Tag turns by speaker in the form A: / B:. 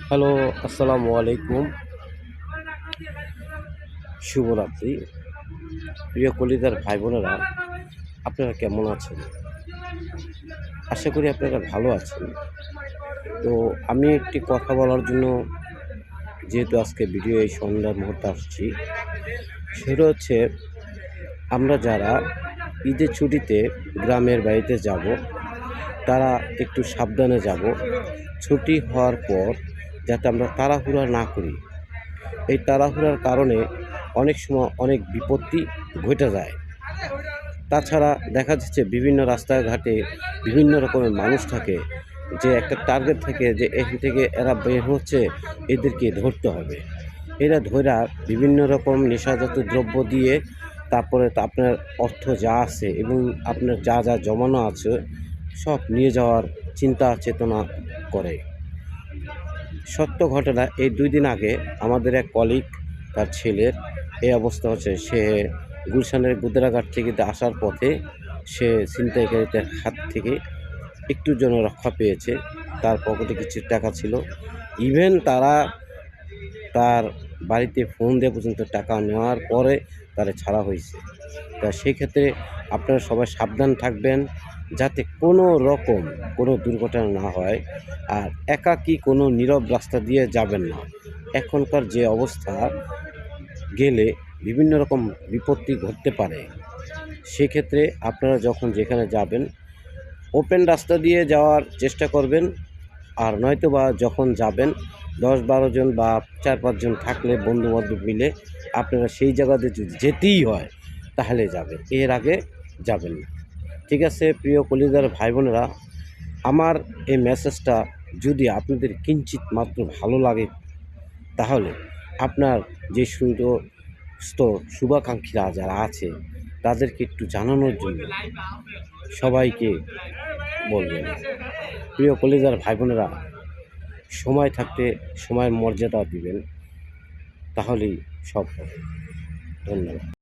A: Hello, আসসালামু আলাইকুম। শুভরাত্রি। প্রিয় কলিদার ভাই বোনেরা আপনারা কেমন আছেন? আশা করি আপনারা ভালো আছেন। তো আমি একটি কথা বলার জন্য যেহেতু আজকে ভিডিও এই সন্ধ্যার মুহূর্তে আসছি, সেটা হচ্ছে আমরা যারা ঈদের ছুটিতে গ্রামের বাড়িতে যাব, তারা একটু সাবধানে যাব। ছুটি হওয়ার পর যাতে আমরা তাড়াহুড়া না করি। এই তাড়াহুড়ার কারণে অনেক সময় অনেক বিপত্তি ঘটে যায়। তাছাড়া দেখা যাচ্ছে বিভিন্ন রাস্তাঘাটে বিভিন্ন রকমের মানুষ থাকে যে একটা টার্গেট থাকে যে এখান থেকে এরা বের হচ্ছে এদেরকে ধরতে হবে। এরা ধরা বিভিন্ন রকম নেশাজাত দ্রব্য দিয়ে তারপরে আপনার অর্থ যা আছে এবং আপনার যা যা জমানো আছে সব নিয়ে যাওয়ার চিন্তা চেতনা করে। সত্য ঘটনা এই দুই দিন আগে আমাদের এক কলিগ তার ছেলের এই অবস্থা হচ্ছে, সে গুলশানের গুদরাঘাট থেকে আসার পথে সে ছিনতাইকারীদের হাত থেকে একটুর জন্য রক্ষা পেয়েছে, তার পকেটে কিছু টাকা ছিল। ইভেন তারা তার বাড়িতে ফোন দিয়ে পর্যন্ত টাকা নেওয়ার পরে তারা ছাড়া হয়েছে। তা সেই ক্ষেত্রে আপনারা সবাই সাবধান থাকবেন যাতে কোনো রকম কোনো দুর্ঘটনা না হয় আর একাকী কোনো নীরব রাস্তা দিয়ে যাবেন না। এখনকার যে অবস্থা, গেলে বিভিন্ন রকম বিপত্তি ঘটতে পারে। সেক্ষেত্রে আপনারা যখন যেখানে যাবেন ওপেন রাস্তা দিয়ে যাওয়ার চেষ্টা করবেন আর নয়তো বা যখন যাবেন দশ বারো জন বা চার পাঁচজন থাকলে বন্ধু বান্ধব মিলে আপনারা সেই জায়গাতে যদি যেতেই হয়, তাহলে যাবেন। এর আগে যাবেন না। ঠিক আছে, প্রিয় কলিদার ভাই বোনেরা আমার এই মেসেজটা যদি আপনাদের কিঞ্চিত মাত্র ভালো লাগে, তাহলে আপনার যে সুন্দর শুভাকাঙ্ক্ষীরা যারা আছে, তাদেরকে একটু জানানোর জন্য সবাইকে বলবেন। প্রিয় কলেজার ভাই বোনেরা সময় থাকতে সময়ের মর্যাদা দিবেন, তাহলেই সব হবে। ধন্যবাদ।